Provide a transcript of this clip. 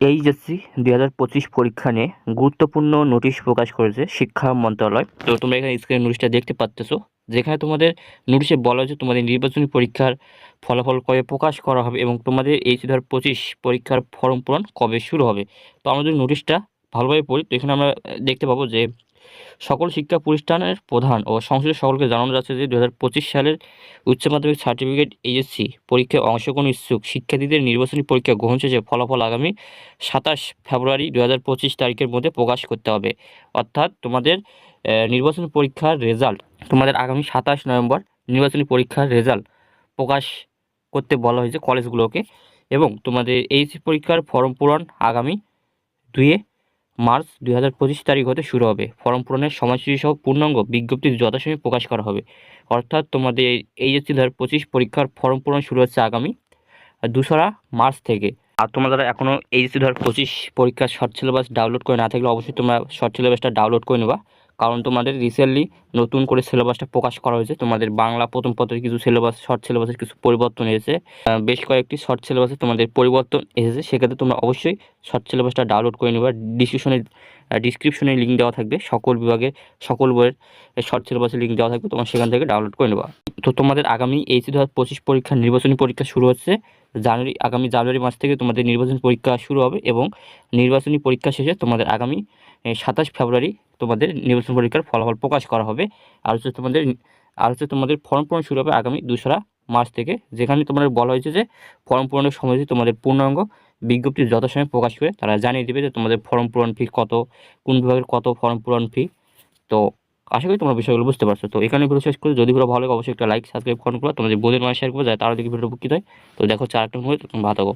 HSC দুই হাজার পঁচিশ পরীক্ষা নিয়ে গুরুত্বপূর্ণ নোটিশ প্রকাশ করেছে শিক্ষা মন্ত্রণালয়। তো তোমরা এখানে স্ক্রিনে নোটিশটা দেখতে পাচ্তেছো। যেখানে তোমাদের নোটিশে বলা হয়েছে তোমাদের নির্বাচনী পরীক্ষার ফলাফল কবে প্রকাশ করা হবে এবং তোমাদের এইচ দু পঁচিশ পরীক্ষার ফর্ম পূরণ কবে শুরু হবে। তো আমাদের নোটিশটা ভালোভাবে পড়ি, তো এখানে আমরা দেখতে পাবো যে সকল শিক্ষা প্রতিষ্ঠানের প্রধান ও সংশ্লিষ্ট সকলকে জানানো যাচ্ছে যে দু হাজার পঁচিশ সালের উচ্চ মাধ্যমিক সার্টিফিকেট এইচএসসি পরীক্ষায় অংশগ্রহণ ইচ্ছুক শিক্ষার্থীদের নির্বাচনী পরীক্ষা গ্রহণ শেষে ফলাফল আগামী সাতাশ ফেব্রুয়ারি দু হাজার পঁচিশ তারিখের মধ্যে প্রকাশ করতে হবে। অর্থাৎ তোমাদের নির্বাচনী পরীক্ষার রেজাল্ট, তোমাদের আগামী সাতাশ নভেম্বর নির্বাচনী পরীক্ষার রেজাল্ট প্রকাশ করতে বলা হয়েছে কলেজগুলোকে এবং তোমাদের এইচএসসি পরীক্ষার ফর্ম পূরণ আগামী দুয়ে মার্চ দুই হাজার পঁচিশ তারিখ হতে শুরু হবে। ফর্ম পূরণের সময়সূচি সহ পূর্ণাঙ্গ বিজ্ঞপ্তি যথাসময়ে প্রকাশ করা হবে। অর্থাৎ তোমাদের এইচএসসি দু পঁচিশ পরীক্ষার ফর্ম পূরণ শুরু হচ্ছে আগামী দুসরা মার্চ থেকে। আর তোমাদের এখনও এইচএসসি দু পঁচিশ পরীক্ষার শর্ট সিলেবাস ডাউনলোড করে না থাকলে অবশ্যই তোমরা শর্ট সিলেবাসটা ডাউনলোড করে নেবা। কারণ তোমাদের রিসেন্টলি নতুন করে সিলেবাসটা প্রকাশ করা হয়েছে। তোমাদের বাংলা প্রথম পত্রের কিছু সিলেবাস শর্ট সিলেবাসের কিছু পরিবর্তন এসেছে। বেশ কয়েকটি শর্ট সিলেবাসে তোমাদের পরিবর্তন এসেছে। সেক্ষেত্রে তোমরা অবশ্যই শর্ট সিলেবাসটা ডাউনলোড করে নেবা। ডিসক্রিপশনে ডিসক্রিপশনে লিঙ্ক দেওয়া থাকবে। সকল বিভাগে, সকল বইয়ের শর্ট সিলেবাসের লিঙ্ক দেওয়া থাকবে। তোমরা সেখান থেকে ডাউনলোড করে নেবা। তো তোমাদের আগামী এইচসি দু হাজার পঁচিশ পরীক্ষা, নির্বাচনী পরীক্ষা শুরু হচ্ছে। জানুয়ারি, আগামী জানুয়ারি মাস থেকে তোমাদের নির্বাচনী পরীক্ষা শুরু হবে এবং নির্বাচনী পরীক্ষা শেষে তোমাদের আগামী সাতাশ ফেব্রুয়ারি তোমাদের নির্বাচন পরীক্ষার ফলাফল প্রকাশ করা হবে। আর হচ্ছে তোমাদের, আর হচ্ছে তোমাদের ফর্ম পূরণ শুরু হবে আগামী দোসরা মার্চ থেকে। যেখানে তোমাদের বলা হয়েছে যে, ফর্ম পূরণের সময় তোমাদের পূর্ণাঙ্গ বিজ্ঞপ্তি যথাসময়ে প্রকাশ করে তারা জানিয়ে দেবে যে তোমাদের ফর্ম পূরণ ফি কত, কোন বিভাগের কত ফর্ম পূরণ ফি তো আশা করি তোমরা বিষয়গুলো বুঝতে পারছ। তো এখানে ভিডিও শেষ করে। যদি ভালো লাগে অবশ্যই একটা লাইক সাবস্ক্রাইব করো। তোমাদের বোধের মানে শেয়ার করব যায় তারা দেখি ভিডিও উপকৃত হয়। তো দেখো চার একটা ভালো থাকো।